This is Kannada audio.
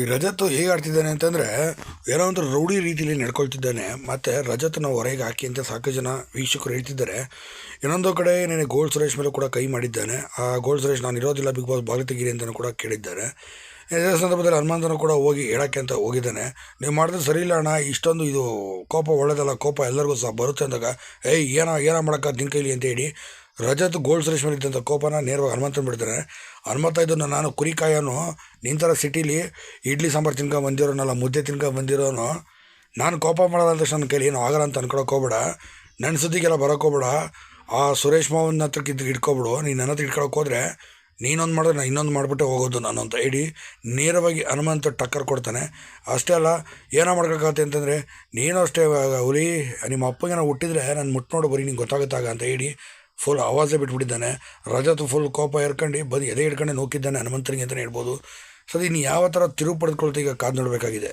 ಈ ರಜತ್ ಹೇಗೆ ಆಡ್ತಿದ್ದಾನೆ ಅಂತಂದರೆ ಏನೋ ಒಂದು ರೌಡಿ ರೀತಿಯಲ್ಲಿ ನಡ್ಕೊಳ್ತಿದ್ದಾನೆ, ಮತ್ತು ರಜತನ ಹೊರಗೆ ಹಾಕಿ ಅಂತ ಸಾಕು ಜನ ವೀಕ್ಷಕರು ಹೇಳ್ತಿದ್ದಾರೆ. ಇನ್ನೊಂದು ಕಡೆ ನನಗೆ ಗೋಲ್ಡ್ ಸುರೇಶ್ ಮೇಲೆ ಕೂಡ ಕೈ ಮಾಡಿದ್ದಾನೆ. ಆ ಗೋಲ್ಡ್ ಸುರೇಶ್ ನಾನು ಇರೋದಿಲ್ಲ, ಬಿಗ್ ಬಾಸ್ ಬಾಗಿಲು ತೆಗೀರಿ ಅಂತಲೂ ಕೂಡ ಕೇಳಿದ್ದಾರೆ. ಇದೇ ಸಂದರ್ಭದಲ್ಲಿ ಹನುಮಂತನು ಕೂಡ ಹೋಗಿ ಹೇಳೋಕ್ಕೆ ಅಂತ ಹೋಗಿದ್ದಾನೆ. ನೀವು ಮಾಡಿದ್ರೆ ಸರಿ ಇಲ್ಲ ಅಣ್ಣ, ಇಷ್ಟೊಂದು ಇದು ಕೋಪ ಒಳ್ಳೇದಲ್ಲ, ಕೋಪ ಎಲ್ಲರಿಗೂ ಸಹ ಬರುತ್ತೆ ಅಂದಾಗ, ಏಯ್, ಏನೋ ಏನೋ ಮಾಡೋಕ್ಕೆ ನಿನ್ನ ಕೈಲಿ? ಅಂತ ಹೇಳಿ ರಜತ್ ಗೋಲ್ಡ್ ಸುರೇಶ್ ಮೇಲೆ ಇದ್ದಂಥ ಕೋಪನ ನೇರವಾಗಿ ಹನುಮಂತನ ಬಿಡ್ತಾನೆ ಹನುಮಂತ ಇದನ್ನು ನಾನು ಕುರಿಕಾಯನು ನಿನ್ನ ಥರ ಸಿಟೀಲಿ ಇಡ್ಲಿ ಸಾಂಬಾರು ತಿನ್ಕೊ ಬಂದಿರೋನಲ್ಲ, ಮುದ್ದೆ ತಿನ್ಕೊ ಬಂದಿರೋನು, ನಾನು ಕೋಪ ಮಾಡೋದಂತ ನನ್ನ ಕೈಲಿ ಏನು ಆಗಲ್ಲ ಅಂತ ಅನ್ಕೊಳಕ್ಕೆ ಹೋಗ್ಬೇಡ. ನನ್ನ ಸುದ್ದಿಗೆಲ್ಲ ಬರೋಕ್ಕೋಗ್ಬೇಡ ಆ ಸುರೇಶ್ ಮಾವನ ಹತ್ರಕ್ಕೆ ಇದ್ದು ಇಟ್ಕೊಬಿಡು. ನೀನು ನನ್ನ ಹತ್ರ ಇಟ್ಕೊಳಕ್ಕೆ ಹೋದರೆ ನೀನೊಂದು ಮಾಡಿದ್ರೆ ನಾನು ಇನ್ನೊಂದು ಮಾಡಿಬಿಟ್ಟೆ ಹೋಗೋದು ನಾನು ಅಂತ ಹೇಳಿ ನೇರವಾಗಿ ಹನುಮಂತ ಟಕ್ಕರ್ ಕೊಡ್ತಾನೆ. ಅಷ್ಟೇ ಅಲ್ಲ, ಏನೋ ಮಾಡ್ಕೊಳಕ್ಕಾಗತ್ತೆ ಅಂತಂದರೆ ನೀನು ಅಷ್ಟೇ ಹುಲಿ, ನಿಮ್ಮ ಅಪ್ಪಗೆ ನಾವು ಹುಟ್ಟಿದ್ರೆ ನಾನು ಮುಟ್ಟು ನೋಡು ಬರೀ ನಿಂಗೆ ಗೊತ್ತಾಗುತ್ತಾಗ ಅಂತ ಹೇಳಿ ಫುಲ್ ಆವಾಜೇ ಬಿಟ್ಬಿಟ್ಟಿದ್ದಾನೆ. ರಜತ್ ಫುಲ್ ಕೋಪ ಎರ್ಕೊಂಡು ಬಂದು ಎದೆ ಹಿಡ್ಕೊಂಡು ನೋಕಿದ್ದಾನೆ ಹನುಮಂತನಿಗೆ ಅಂತಲೇ ಹೇಳ್ಬೋದು. ಸೊ ಇನ್ನು ಯಾವ ಥರ ತಿರುವು ಪಡೆದುಕೊಳ್ತಾ ಈಗ ಕಾದು ನೋಡಬೇಕಾಗಿದೆ.